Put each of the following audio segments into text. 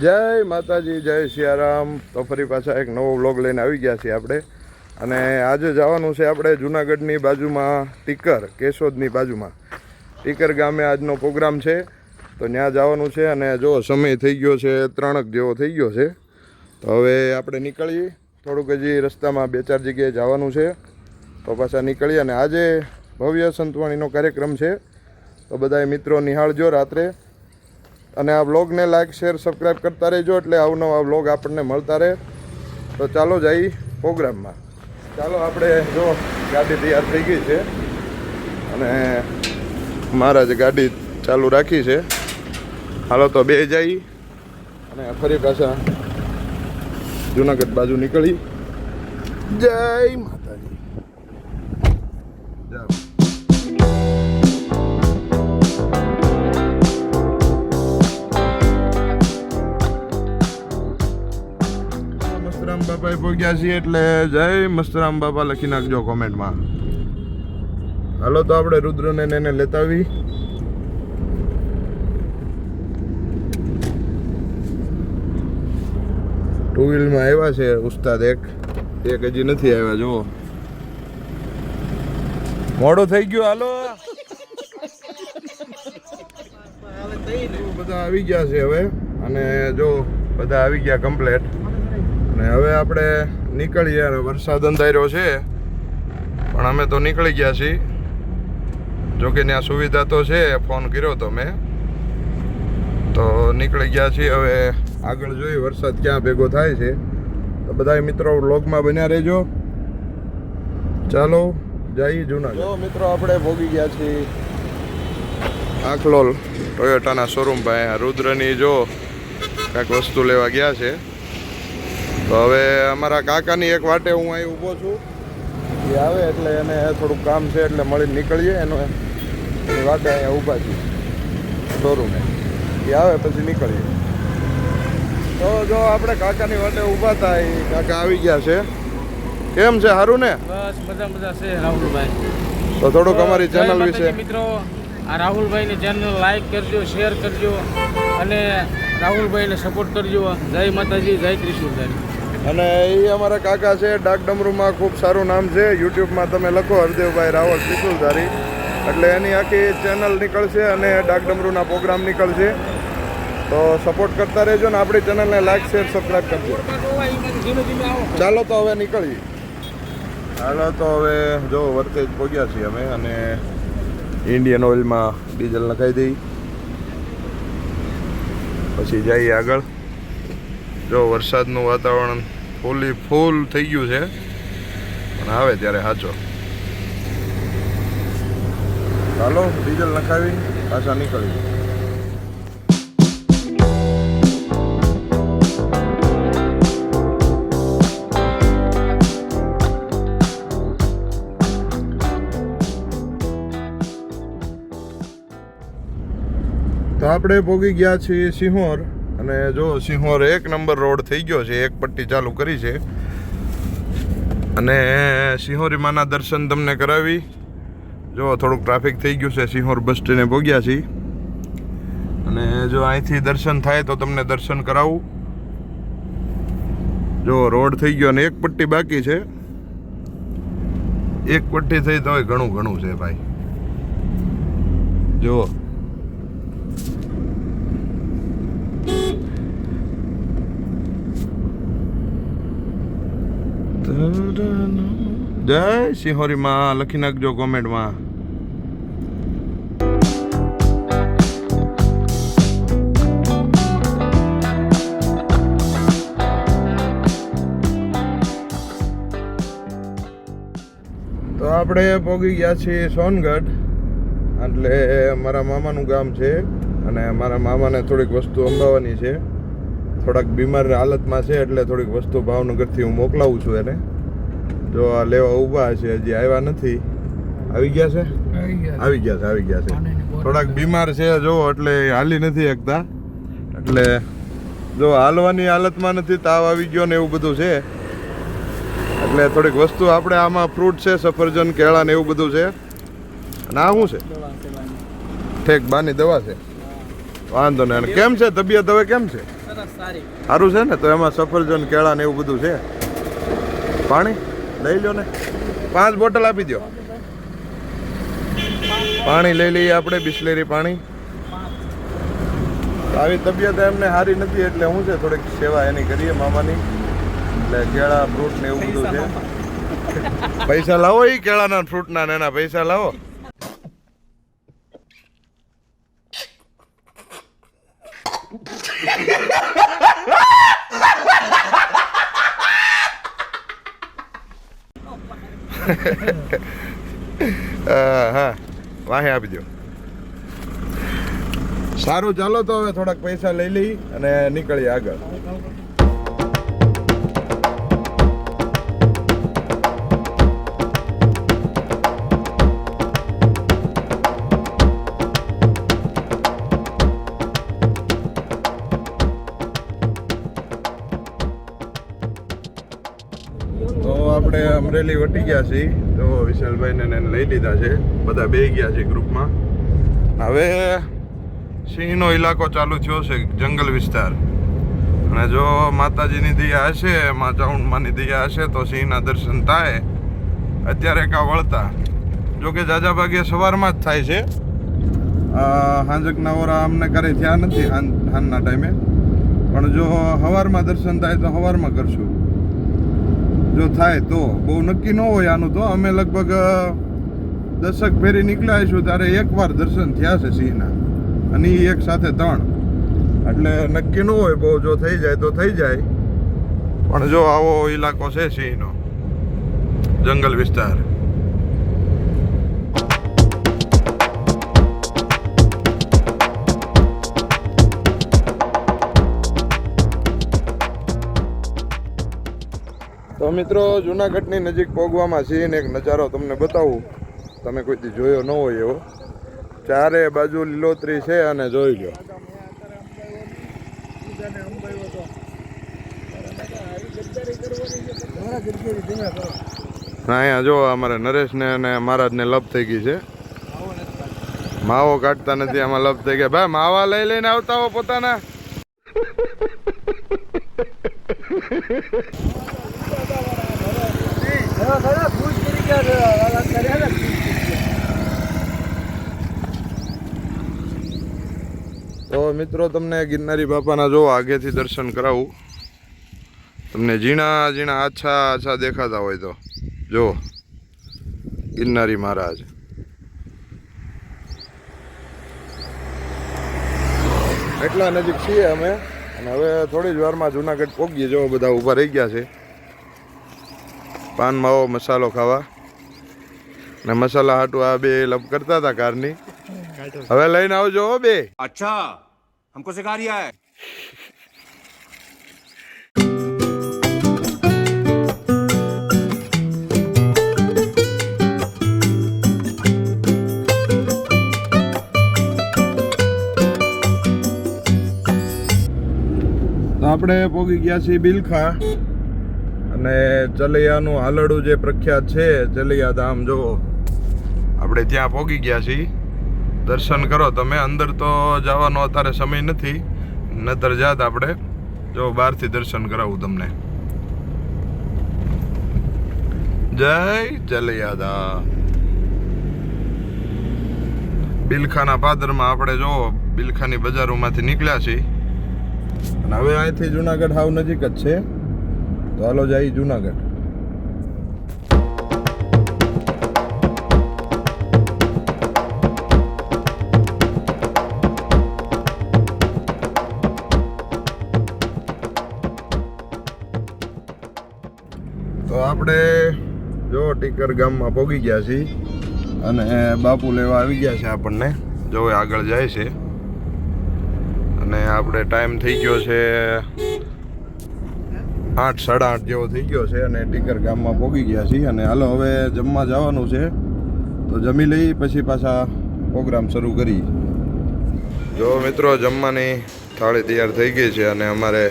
જય માતાજી, જય સિયારામ. તો ફરી પાછા એક નવો વ્લોગ લઈને આવી ગયા છીએ આપણે. અને આજે જવાનું છે આપણે જુનાગઢની બાજુમાં, ટીકર, કેશોદની બાજુમાં. ટીકર ગામે આજનો પ્રોગ્રામ છે. તો ત્યાં જવાનું છે અને જો સમય થઈ ગયો છે, ત્રણક જેવો થઈ ગયો છે. તો હવે આપણે નીકળીએ થોડુંક હજી રસ્તામાં બે ચાર જગ્યાએ જવાનું છે. તો પાછા નીકળીએ અને આજે ભવ્ય સંતવાણીનો કાર્યક્રમ છે. તો બધાય મિત્રો નિહાળજો રાત્રે. અને આ વ્લોગને લાઈક, શેર સબસ્ક્રાઈબ કરતા રહેજો એટલે અવનવા વ્લોગ આપણને મળતા રહે. તો ચાલો જઈ પ્રોગ્રામમાં. ચાલો આપણે જો ગાડી તૈયાર થઈ ગઈ છે અને મહારાજ ગાડી ચાલુ રાખી છે. હાલો તો બે જઈ અને ફરી પાછા જુનાગઢ બાજુ નીકળી. જય મસ્તરામ બાપાએ પહોંચ્યા છીએ એટલે જય મસ્તરામ બાપા લખી નાખજો કોમેન્ટમાં. હાલો તો આપણે રુદ્રને એને લેતા આવી. ટુ વ્હીલમાં આવ્યા છે ઉસ્તાદ એક. એક હજી નથી આવ્યા જુઓ. મોડું થઈ ગયું હાલો. બધા આવી ગયા છે હવે. અને જો બધા આવી ગયા કમ્પ્લેટ અને હવે આપણે નીકળીએ અને વરસાદ અંધાર્યો છે. પણ અમે તો નીકળી ગયા છીએ. જોકે ત્યાં સુવિધા તો છે ફોન કર્યો તો મેં. તો નીકળી ગયા છીએ. હવે આગળ જોઈએ વરસાદ ક્યાં ભેગો થાય છે. તો બધા મિત્રો વ્લોગમાં બન્યા રહેજો. ચાલો જઈએ જૂના જો મિત્રો આપણે ભોગી ગયા છીએ. આખલોલ ટોયોટાના શોરૂમ પાસે રુદ્રની જો કાંઈક વસ્તુ લેવા ગયા છે. તો હવે અમારા કાકાની એક વાટે હું અહીં ઊભો છું. એ આવે એટલે એને થોડુંક કામ છે એટલે મળીને નીકળીએ. એનો એની વાટે અહીંયા ઊભા છીએ. શોરૂમે. એ આવે પછી નીકળીએ. તો જો આપણે કાકાની વાટે ઊભા હતા એ કાકા આવી ગયા છે. કેમ છે? સારું ને? બસ મજા મજા છે રાહુલભાઈ. તો થોડુંક અમારી ચેનલ વિશે મિત્રો. આ રાહુલભાઈની ચેનલ લાઈક કરજો શેર કરજો અને રાહુલભાઈને સપોર્ટ કરજો. જય માતાજી જય ત્રિશુલધારી અને એ અમારા કાકા છે ડાક ડમરૂમાં ખૂબ સારું નામ છે. યુટ્યુબમાં તમે લખો હરદેવભાઈ રાવલ ત્રિશુલધારી. એટલે એની આખી ચેનલ નીકળશે અને ડાક ડમરૂના પ્રોગ્રામ નીકળશે. તો સપોર્ટ કરતા રહેજો ને આપણી ચેનલને લાઈક શેર સબસ્ક્રાઈબ કરજો. ચાલો તો હવે નીકળીએ. ચાલો તો હવે જો વર્તેજ પહોંચ્યા છીએ અમે અને ઇન્ડિયન ઓઇલમાં ડીઝલ નખાઈ દઈ. પછી જઈએ આગળ. જો વરસાદનું વાતાવરણ ફૂલી ફૂલ થઈ ગયું છે, પણ આવે ત્યારે સાચો. ચાલો ડીઝલ નખાવી, પાછા નીકળી તો આપણે ભોગી ગયા છીએ સિંહોર. અને જો સિંહોર એક નંબર રોડ થઈ ગયો છે, એક પટ્ટી ચાલુ કરી છે. અને સિંહોરી માના દર્શન તમને કરાવી. જો થોડુંક ટ્રાફિક થઈ ગયું છે, સિંહોર બસ સ્ટેન્ડે પહોંચ્યા છીએ. અને જો અહીંથી દર્શન થાય તો તમને દર્શન કરાવું. જો રોડ થઈ ગયો અને એક પટ્ટી બાકી છે. એક પટ્ટી થઈ તો ઘણું ઘણું છે ભાઈ. જુઓ જય સિંહોરી માં, લખી નાખજો કોમેન્ટમાં. તો આપણે પહોંચી ગયા છીએ સોનગઢ, એટલે મારા મામાનું ગામ છે, અને મારા મામાને થોડીક વસ્તુ અંબાવાની છે. થોડાક બીમાર હાલતમાં છે એટલે થોડીક વસ્તુ ભાવનગરથી હું મોકલાવું છું એને. જો આ લેવા ઊભા છે હજી આવ્યા નથી. આવી ગયા છે? આવી ગયા છે. આવી ગયા છે થોડાક બીમાર છે જો એટલે હાલી નથી એકતા એટલે જો હાલવાની હાલતમાં નથી તાવ આવી ગયો ને એવું બધું છે. એટલે થોડીક વસ્તુ આપણે આમાં ફ્રૂટ છે સફરજન કેળા ને એવું બધું છે. અને આ શું છે? ઠેક બાની દવા છે. વાંધો નહીં. અને કેમ છે? તબિયત હવે કેમ છે? સારી. છે ને? તો એમાં સફરજન કેળા ને એવું બધું છે. પાણી? લઈ લો ને. પાંચ બોટલ આપી દો પાણી લઈ લઈએ આપણે બિસ્લેરી પાણી. આવી તબિયત એમને સારી નથી એટલે હું છે થોડીક સેવા એની કરીએ મામાની. એટલે કેળા ફ્રૂટ ને એવું બધું છે. પૈસા લાવો એ કેળાના ફ્રૂટના ને એના પૈસા લાવો. હા વાહે આપી સારું, ચાલો તો હવે થોડાક પૈસા લઈ લઈ અને નીકળીએ આગળ. તો આપણે અમરેલી વટી ગયા છીએ તો વિશાલભાઈને એને લઈ લીધા છે. બધા બે ગયા છે ગ્રુપમાં. હવે સિંહનો ઇલાકો ચાલુ થયો છે જંગલ વિસ્તાર. અને જો માતાજીની દયા હશે, મા ચાઉંડમાની દયા હશે, તો સિંહના દર્શન થાય. અત્યારે કાં વળતા. જોકે જાજા ભાગે સવારમાં જ થાય છે. હાંજકના ઓરા અમને કરે થયા નથી હાન, હાનના ટાઈમે. પણ જો સવારમાં દર્શન થાય તો સવારમાં કરશું. જો થાય તો. બહુ નક્કી ન હોય આનું તો. અમે લગભગ દશક ફેરી નીકળ્યા છું ત્યારે એકવાર દર્શન થયા છે સિંહના. અને એ એક સાથે ત્રણ. એટલે નક્કી ન હોય બહુ, જો થઈ જાય તો થઈ જાય. પણ જો આવો ઇલાકો છે સિંહનો. જંગલ વિસ્તાર. તો મિત્રો, જુનાગઢની નજીક પોગવામાં છીએ ને એક નજારો તમને બતાવું. તમે કોઈથી જોયો ન હોય એવો. ચારે બાજુ લીલોતરી છે અને જોઈ લો. ના અહીંયા જો, અમારે નરેશને અને મહારાજને લપ થઈ ગઈ છે. માવો કાઢતા નથી, આમાં લપ થઈ ગયા. ભાઈ, માવા લઈ લઈને આવતા હો પોતાના. તો મિત્રો, તમને ગિરનારી બાપાના જો આગેથી દર્શન કરાવું. તમને ઝીણા ઝીણા આછા આછા દેખાતા હોય તો. જો, ગિરનારી મહારાજ. એટલા નજીક છીએ અમે, અને હવે થોડી જ વારમાં જુનાગઢ પહોંચીએ જો બધા ઊભા રહી ગયા છે. પાન, માવો, મસાલો ખાવા. ને મસાલા હાટુ આ બે લપ કરતા હતા કારની. હવે લઈને આવજો બે. અચ્છા હમકો સિખા રહ્યા હે આપણે પોગી ગયા છીએ બિલખા. અને ચલૈયાનું હાલડું જે પ્રખ્યાત છે ચલૈયા ધામ જોવો આપણે ત્યાં પહોંચી ગયા છીએ. દર્શન કરો તમે. અંદર તો જવાનો અત્યારે સમય નથી. નતર જાત આપણે જો બહારથી દર્શન કરાવું તમને. જય ધામ બિલખાના પાદરમાં આપણે જો બિલખાની બજારોમાંથી નીકળ્યા છીએ. અને હવે અહીંથી જુનાગઢ હાવ નજીક જ છે. તો હાલો જાય જુનાગઢ. આપણે જો ટીકર ગામમાં પહોંચી ગયા છીએ અને બાપુ લેવા આવી ગયા છે આપણને. જો આગળ જાય છે. અને આપણે ટાઈમ થઈ ગયો છે આઠ, સાડા આઠ જેવો થઈ ગયો છે અને ટીકર ગામમાં પહોંચી ગયા છીએ. અને હાલો હવે જમવા જવાનું છે. તો જમી લઈ, પછી પાછા પ્રોગ્રામ શરૂ કરી. જો મિત્રો, જમવાની થાળી તૈયાર થઈ ગઈ છે અને અમારે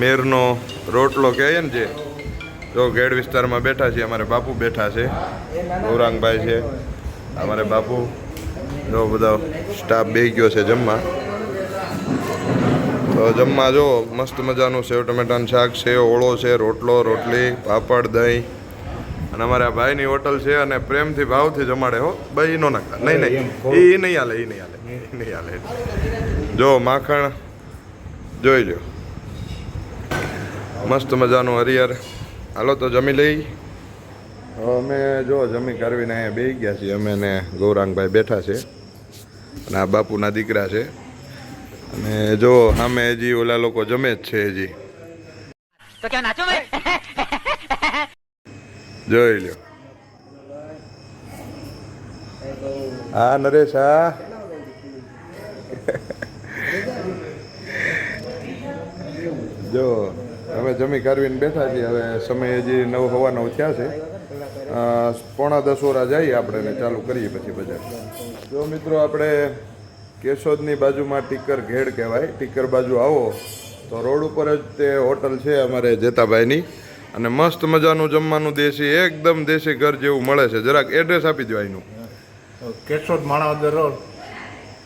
મેરનો રોટલો કહેવાય ને જે જો ગેડ વિસ્તારમાં બેઠા છીએ અમારે બાપુ બેઠા છે. ગૌરાંગભાઈ છે અમારે બાપુ. જો બધા સ્ટાફ બે ગયો છે જમવા. તો જમવા જો મસ્ત મજાનું સેવ ટમેટાનું શાક છે ઓળો છે રોટલો રોટલી પાપડ દહીં. અને અમારા ભાઈની હોટલ છે અને પ્રેમથી ભાવથી જમાડે હો. ભાઈ નો નાખતા નહીં નહીં. એ નહીં હાલે એ નહીં હાલે નહીં હાલે. જો માખણ જોઈ લો મસ્ત મજાનું હરિયર હાલો તો જમી લઈ? અમે જો જમી કરવીને અહીંયા બેસી ગયા છીએ. અમે ને ગૌરાંગભાઈ બેઠા છે અને આ બાપુના દીકરા છે. અને જો સામે હજી ઓલા લોકો જમે જ છે હજી. જોઈ લ્યો. હા નરેશ હા. જો. અમે જમી કરવીને બેઠા છીએ. હવે સમય હજી નવ હવા નવ થયા છે. પોણા દસ ઓરા જઈએ આપણે ને ચાલુ કરીએ પછી બજાર. જો મિત્રો આપણે કેશોદની બાજુમાં ટીકર ઘેડ કહેવાય. ટીકર બાજુ આવો. તો રોડ ઉપર જ તે હોટલ છે અમારે જેતાભાઈની. અને મસ્ત મજાનું જમવાનું દેશી એકદમ દેશી ઘર જેવું મળે છે. જરાક એડ્રેસ આપી દો એનું કેશોદ માણાવદર રોડ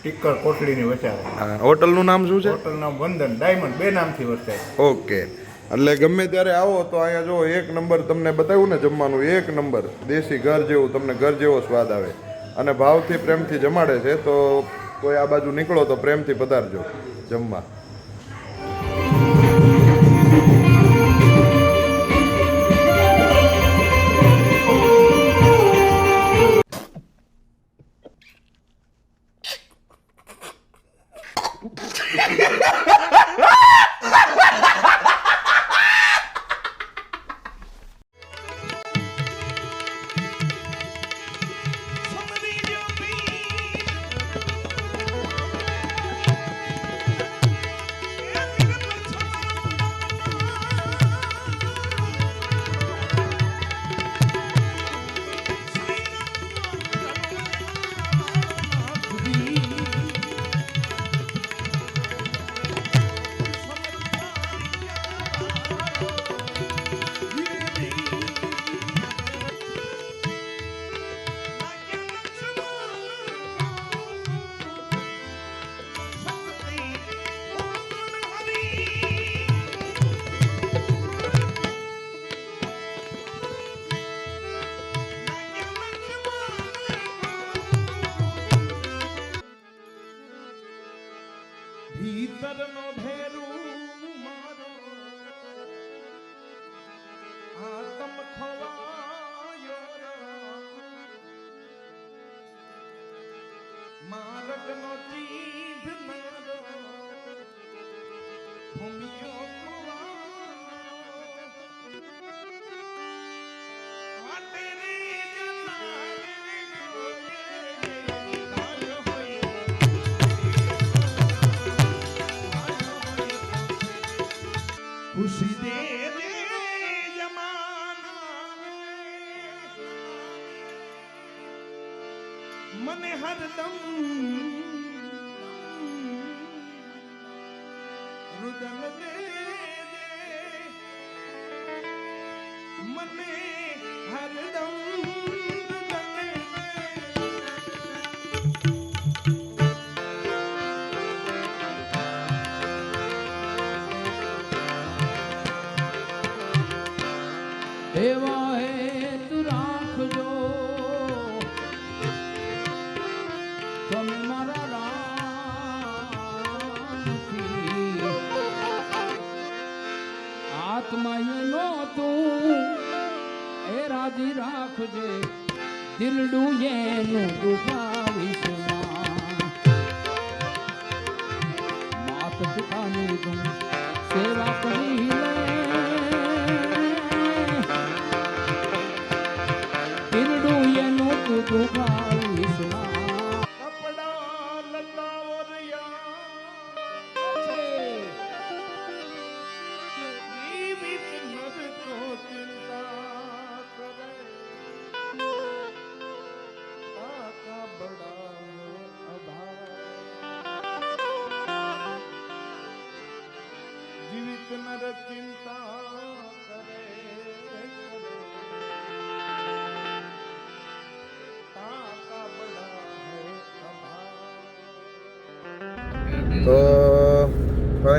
ટીકર કોટલીની વચ્ચે હા, હોટલનું નામ શું છે? હોટલનું નામ વંદન. ડાયમંડ બે નામથી વચ્ચે ઓકે. એટલે ગમે ત્યારે આવો તો અહીંયા જો એક નંબર તમને બતાવ્યું ને જમવાનું, એક નંબર. દેશી ઘર જેવું, તમને ઘર જેવો સ્વાદ આવે. અને ભાવથી પ્રેમથી જમાડે છે, તો કોઈ આ બાજુ નીકળો તો પ્રેમથી પધારજો જમવા. એનું દુખાવીશ માત પિતાની સેવા કરી લે દિલડું એનું તું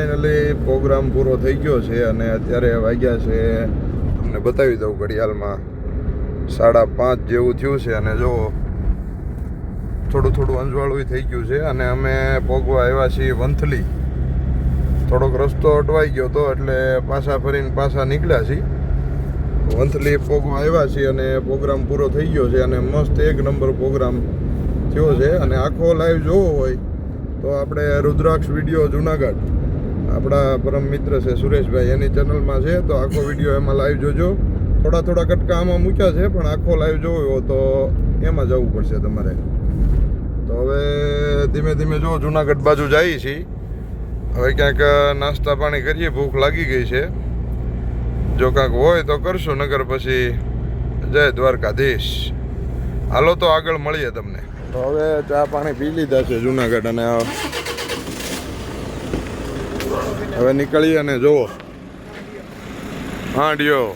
ફાઇનલી પ્રોગ્રામ પૂરો થઈ ગયો છે અને અત્યારે વાગ્યા છે, તમને બતાવી દઉં ઘડિયાળમાં, સાડા પાંચ જેવું થયું છે અને જો, થોડું થોડું અંજવાળું થઈ ગયું છે અને અમે પોગવા આવ્યા છીએ વંથલી. થોડોક રસ્તો અટવાઈ ગયો હતો એટલે પાછા ફરીને પાછા નીકળ્યા છીએ. વંથલી પોગવા આવ્યા છીએ અને પ્રોગ્રામ પૂરો થઈ ગયો છે અને મસ્ત એક નંબર પ્રોગ્રામ થયો છે. અને આખો લાઈવ જોવો હોય તો આપણે રુદ્રાક્ષ વીડિયો જુનાગઢ. આપણા પરમ મિત્ર છે સુરેશભાઈ, એની ચેનલમાં છે, તો આખો વીડિયો એમાં લાઈવ જોજો. થોડા થોડા કટકા આમાં મૂક્યા છે, પણ આખો લાઈવ જોવો હોય તો એમાં જવું પડશે તમારે. તો હવે ધીમે ધીમે જો જુનાગઢ બાજુ જઈએ છીએ. હવે ક્યાંક નાસ્તા પાણી કરીએ, ભૂખ લાગી ગઈ છે. જો કાંઈક હોય તો કરશું નગર પછી જય દ્વારકાધીશ. હાલો તો આગળ મળીએ તમને. તો હવે ચા પાણી પી લીધા છે જુનાગઢ અને હવે નીકળી અને જુઓ. હાંડિયો